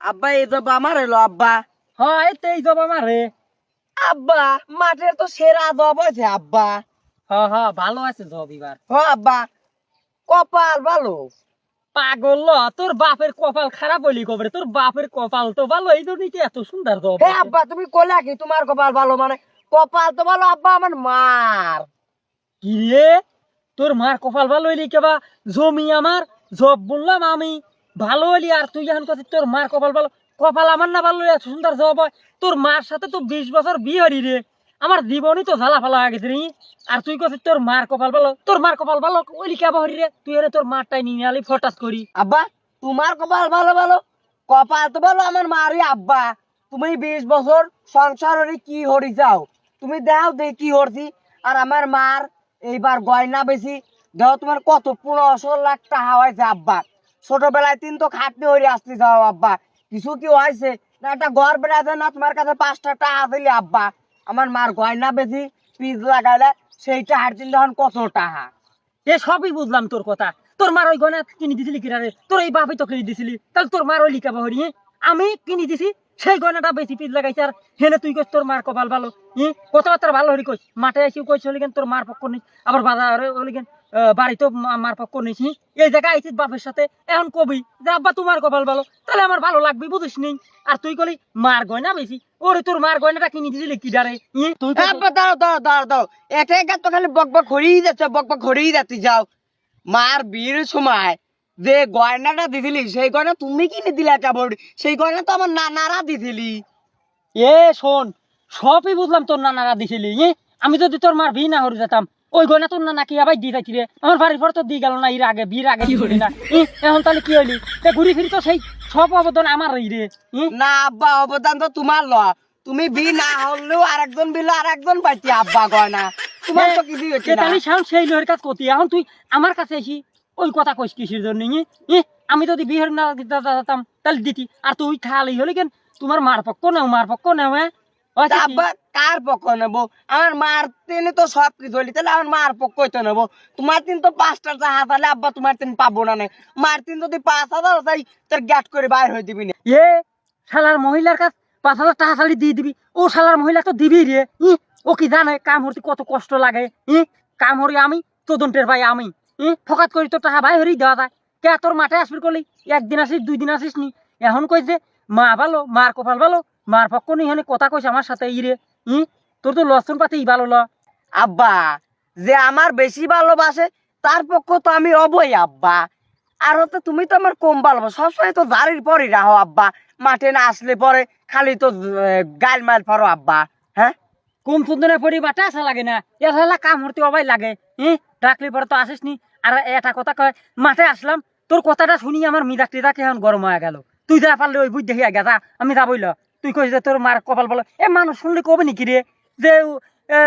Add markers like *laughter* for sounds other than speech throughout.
আব্বা এই জব আব্বা। হ্যাঁ তো এই জব আব্বা মাঠের তো সেরা জব আছে আব্বা। হ্যাঁ হ্যাঁ ভালো আছে জব এবার। হ আব্বা কপাল ভালো। পাগল ল, তোর বাপের কপাল খারাপ হইলি কবরে তোর বাপের কপাল তো ভালো এই জন্যই তো এত সুন্দর জব হে আব্বা তুমি কইলা কি তোমার কপাল ভালো? মানে কপাল তো ভালো আব্বা আমার মার। কি রে? তোর মার কপাল ভালো হইলি কেবা? জমি আমার জব বললাম আমি। ভালো হলি আর তুই এখন কথা তোর মার কপাল ভালো, কপাল আমার না ভালো এত সুন্দর জব হয়। তোর মার সাথে তো বিশ বছর বিয়ে হরি রে। আমার জীবনই তো ঝালা ফালা হয়ে গেছে আর তুই কথা তোর মার কপাল ভালো, তোর মার কপাল ভালো ওইলি কেবা হরি রে? তুই এনে তোর মারটাই নিয়ে আলি, ফটাস করি। আব্বা, তোমার কপাল ভালো ভালো, কপাল তো ভালো আমার মারি আব্বা। তুমি বিশ বছর সংসার হরি কি হরি যাও। তুমি দেও দে কি হরছি। আর আমার মার এইবার গয়না বেশি, দেও তোমার কত পনেরোশো লাখ টাকা হয়েছে আব্বা। ছোটবেলায় তিন তো খাটনি হরি আসতে যাও, আব্বা। কিছু কি হয়েছে? না, একটা ঘর বেড়াতে না, তোমার কাছে পাঁচটা টাকা দিলে, আব্বা। আমার মার গয়না বেশি পিস লাগাইলে, সেইটা হার দিন তখন কত টাকা? এ, সবই বুঝলাম তোর কথা। তোর মার ওই গয়না কিনে দিছিলি কিনা রে? তোর এই বাপই তো কিনে দিছিলি। তাহলে তোর মার ওই লিখা বাহরি আমি কিনে দিছি, সেই গয়নাটা বেশি পিস লাগাইছে আর হেনে তুই কইস তোর মার কপাল ভালো, হি? কথাবার্তা ভালো হরি কইস। মাঠে এসে কইস হলি কেন তোর মার পক্ষ নিস আবার বাজারে হলি কেন বাড়িতেও মা- মার পক্ষ হি? এই জায়গায় আইছিস বাপের সাথে এখন কবি। যে আব্বা তোমার কপাল ভালো। তাহলে আমার ভালো লাগবে বুঝিস নি? আর তুই কলি মার গয়না বেশি। ওরে তোর মার গয়নাটা কিনে দিছিলি কি ডারে? তুই আব্বা দাঁড়াও দাঁড়াও দাঁড়াও দাঁড়াও। এটা একা তো খালি বক বক ঘুরেই যাচ্ছে বক বক ঘুরেই যাচ্ছি যাও। মার বিয়ের সময় যে গয়নাটা দিছিলি সেই গয়না তুমি কিনে দিলে কেবল সেই গয়না তো আমার নানারা দিছিলি। এ শোন সবই বুঝলাম তোর নানারা দিছিলি? আমি যদি তোর মার বিয়ে না হরে যেতাম ওই গয়না তোর নানা কি আবার দিয়ে রে আমার বাড়ির পর তো দিয়ে গেল না এর আগে বিয়ের আগে না। এখন তাহলে কি হইলি তে ঘুরি ফিরি তো সেই সব অবদান আমার রে না আব্বা অবদান তো তোমার ল। তুমি বি না হলেও আরেকজন বিল আরেকজন পাইছি আব্বা গয়না। তোমার তো কিছু হচ্ছে না। তাহলে সাউন্ড সেই লোহের কাজ করতি। এখন তুই আমার কাছে এসি ওই কথা কইস কিসের জন্য ই? আমি যদি বিয়ের না দিতে যেতাম তাহলে দিতি। আর তুই খালি হলি কেন? তোমার মার পক্ষ নেও মার পক্ষ নেও হ্যাঁ? আব্বা কার পক্ষ নেব? আমার মার তিনে তো সব কিছু হলি তাহলে আমার মার পক্ষ হইতে নেব? তোমার তিন তো পাঁচটা টাকা তাহলে আব্বা তোমার তিন পাবো না নে। মার তিন যদি পাঁচ হাজার তাই তোর গ্যাট করে বাইর হয়ে দিবি না। এ, শালার মহিলার কাছ পাঁচ হাজার টাকা খালি দিয়ে দিবি। ও শালার মহিলা তো দিবি রে, ই, ও কি জানে কাম হরতে কত কষ্ট লাগে, ই, কাম হরি আমি তদন্তের ভাই আমি, ই, ফকাত করি তোর টাকা ভাই হরি দেওয়া যায়। কে তোর মাঠে আসবি করলি? একদিন আসিস, দুই দিন আসিস নি। এখন কই যে মা ভালো, মার কপাল ভালো, মার পক্ষ নি এখানে কথা কইস আমার সাথে, ই রে। তোর তো লসন পাতি ভালো ল আব্বা, যে আমার বেশি ভালোবাসে, তার পক্ষ তো আমি অবই আব্বা। আর হচ্ছে তুমি তো আমার কম ভালোবাসো। সবসময় তো দাঁড়ির পরই রাখো আব্বা। মাঠে না আসলে পরে খালি তো গাইল মাইল ফারো আব্বা। হ্যাঁ? কম সুন্দরে পরি বাটা আসা লাগে না। এলা কাম হরতে অবাই লাগে। ই ডাকলি পরে তো আসিস নি। আর এটা কথা কয়, মাঠে আসলাম, তোর কথাটা শুনি আমার মিদাক টিদাক এখন গরম হয়ে গেল। তুই যা পারলে ওই বুঝ দেখি গেছা আমি যাবই তুই কইস যে তোর মার কপাল বলো এ মানুষ শুনলে কবে নাকি রে? যে এ,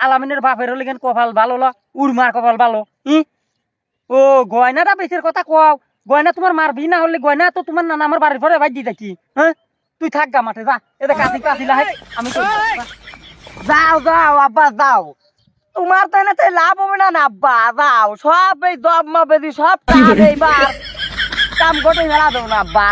আলামিনের বাপের ওলিগেন কপাল ভালো ল উর মার কপাল ভালো ই? ও গয়নাটা বেশির কথা কও। গয়না তোমার মার বি না হলে গয়না তো তোমার নানা আমার বাড়ির পরে ভাই দিয়ে দেখি হ্যাঁ? তুই থাক গা মাঠে যা। এটা কাশি কাশি লাহে আমি তো যাও যাও আব্বা যাও। তোমার তো না তাই লাভ হবে না না আব্বা যাও। সব এই জব মাপে সব *laughs* কাজ এইবার। কাম করে ফেলা দেবো না আব্বা।